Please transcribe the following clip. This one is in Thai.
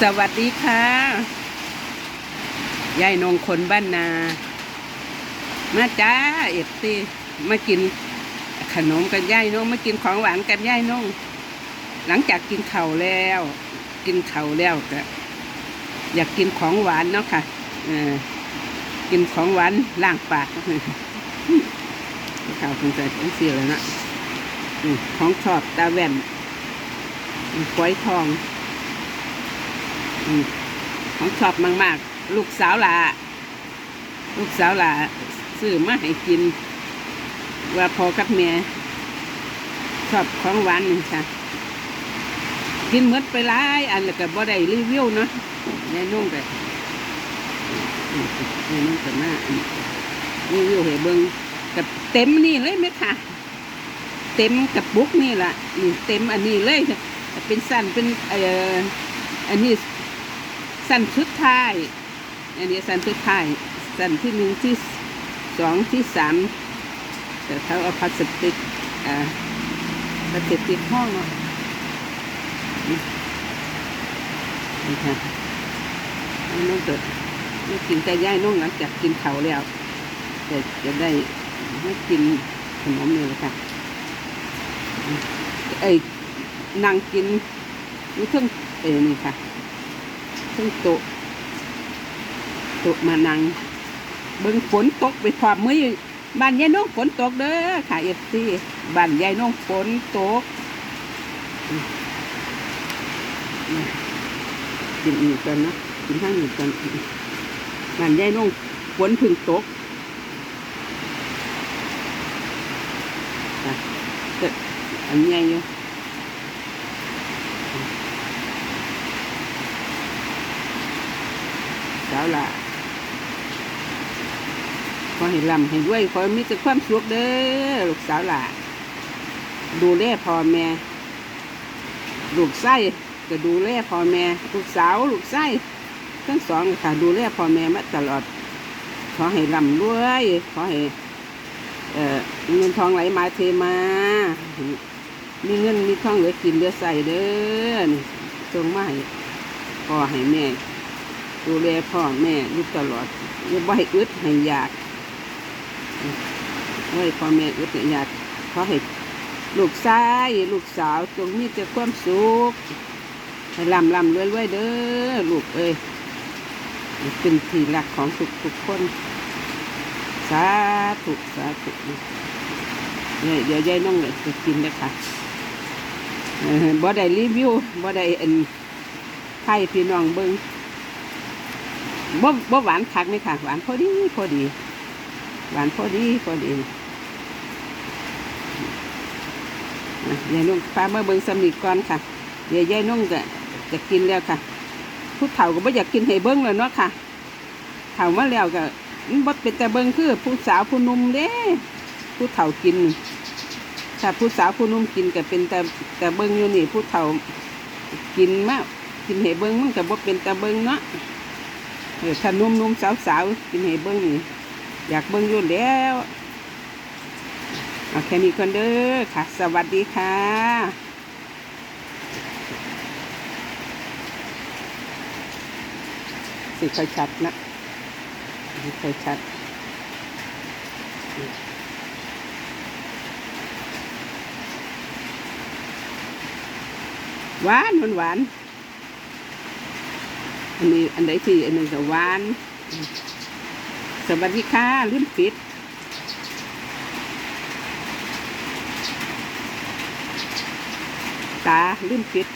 สวัสดีค่ะยายนงคนบ้านนา มาจ้าเอฟซีมากินขนมกันยายนงมากินของหวานกันยายนงหลังจากกินเข่าวแล้ว กินเข่าวแล้วก็อยากกินของหวานเนาะค่ะเออกินของหวานล้างปากข่าวคงจะต้องเสียแล้วนะของชอบตาแว่นอืมฝอยทอง ของชอบมาก ๆ ลูกสาวหลาลูกสาวหลาซื้อมาให้กิน ว่าพอกับเมียชอบของหวานนี่ค่ะ กินหมดไปหลายอันแล้วก็บ่ได้รีวิวเนาะยายนุ่งก็อืมยายนุ่งก็มาอันรีวิวให้เบิงกับเต็มนี่เลยไหมค่ะ เต็มกับบุ๊กนี่ละนี่เต็มอันนี้เลยเป็นสั้นเป็นเอ่ออันนี้ สั้นชุดท้าย อันนี้สั้นชุดท้าย สั้นที่หนึ่งที่สองที่สามแต่เขาเอาพลาสติกอ่าพลาสติกห้องเนาะนี่ค่ะน้องเกิดไม่กินแต่ย่ายน้องหลังจากกินเขาแล้วจะจะได้ไม่กินขนมเลยค่ะเอ้นั่งกินนี่เครื่องเอ้ยนี่ค่ะ ซึ่งโตะโตะมานังเบิ่งฝนตกไปพร้อมมือบ้านยายน้องฝนตกเด้อค่ะเอฟซีบ้านยายน้องฝนตกอืมอืมกินอีกกันนะกินข้างอีกกันบ้านยายน้องฝนเพึ่งตกค่ะเกิดอันใหญ่อยู่าวล่ะขอให้ลำให้ด้วยขอมีแต่ความสุขเด้อลูกสาวล่ะ ดูแลพ่อแม่ลูกไส้ก็ดูแลพ่อแม่ลูกสาวลูกไส้ทั้งสองค่ะดูแลพ่อแม่มาตลอด ขอให้ลำด้วยขอให้เงินทองไหลมาเทมา มีเงินมีทองเหลือกินเหลือใส่เด้อนี่จงมาให้พ่อให้แม่ ดูแลพ่อแม่อยู่ตลอดอย่าบ่ให้อึดให้อยากไว้พ่อแม่อึดให้อยากขอให้ลูกชายลูกสาวจงมีแต่ความสุขให้ลำลำรวยรวยๆเด้อลูกเอ้ยเป็นที่รักของทุกทุกคนสาธุสาธุเนี่ยเดี๋ยวยายน้องเลยจะกินนะคะเออบ่ได้รีวิวบ่ได้อันให้พี่น้องเบิ่ง บ่บ่หวานคักไหมค่ะ หวานพอดีพอดี หวานพอดีพอดีอะยายนุ่งพามาเบิ่งสำนีก่อนค่ะเดี๋ยวยายนุ่งก็จะกินแล้วค่ะ ผู้เฒ่าก็บ่อยากกินให้เบิ่งแล้วเนาะค่ะเฒ่ามาแล้วก็บ่เป็นแต่เบิ่งคือ ผู้สาวผู้หนุ่มเด้ผู้เฒ่ากินถ้าผู้สาวผู้หนุ่มกินก็เป็นแต่แต่เบิ่งอยู่นี่ผู้เฒ่ากินมากกินให้เบิ่งมันก็บ่เป็นแต่เบิ่งเนาะ เออถ้านุ่มๆสาวๆกินให้เบิ้งนี่อยากเบิ้งอยู่แล้วเอาแค่นี้ก่อนเด้อค่ะ สวัสดีค่ะสิค่อยชัดนะสิค่อยชัด หวานหวานหวาน อันนี้อันไหนที่อันนึ่งจะหวาน สวัสดีค่ะลืมปิดตาลืมปิด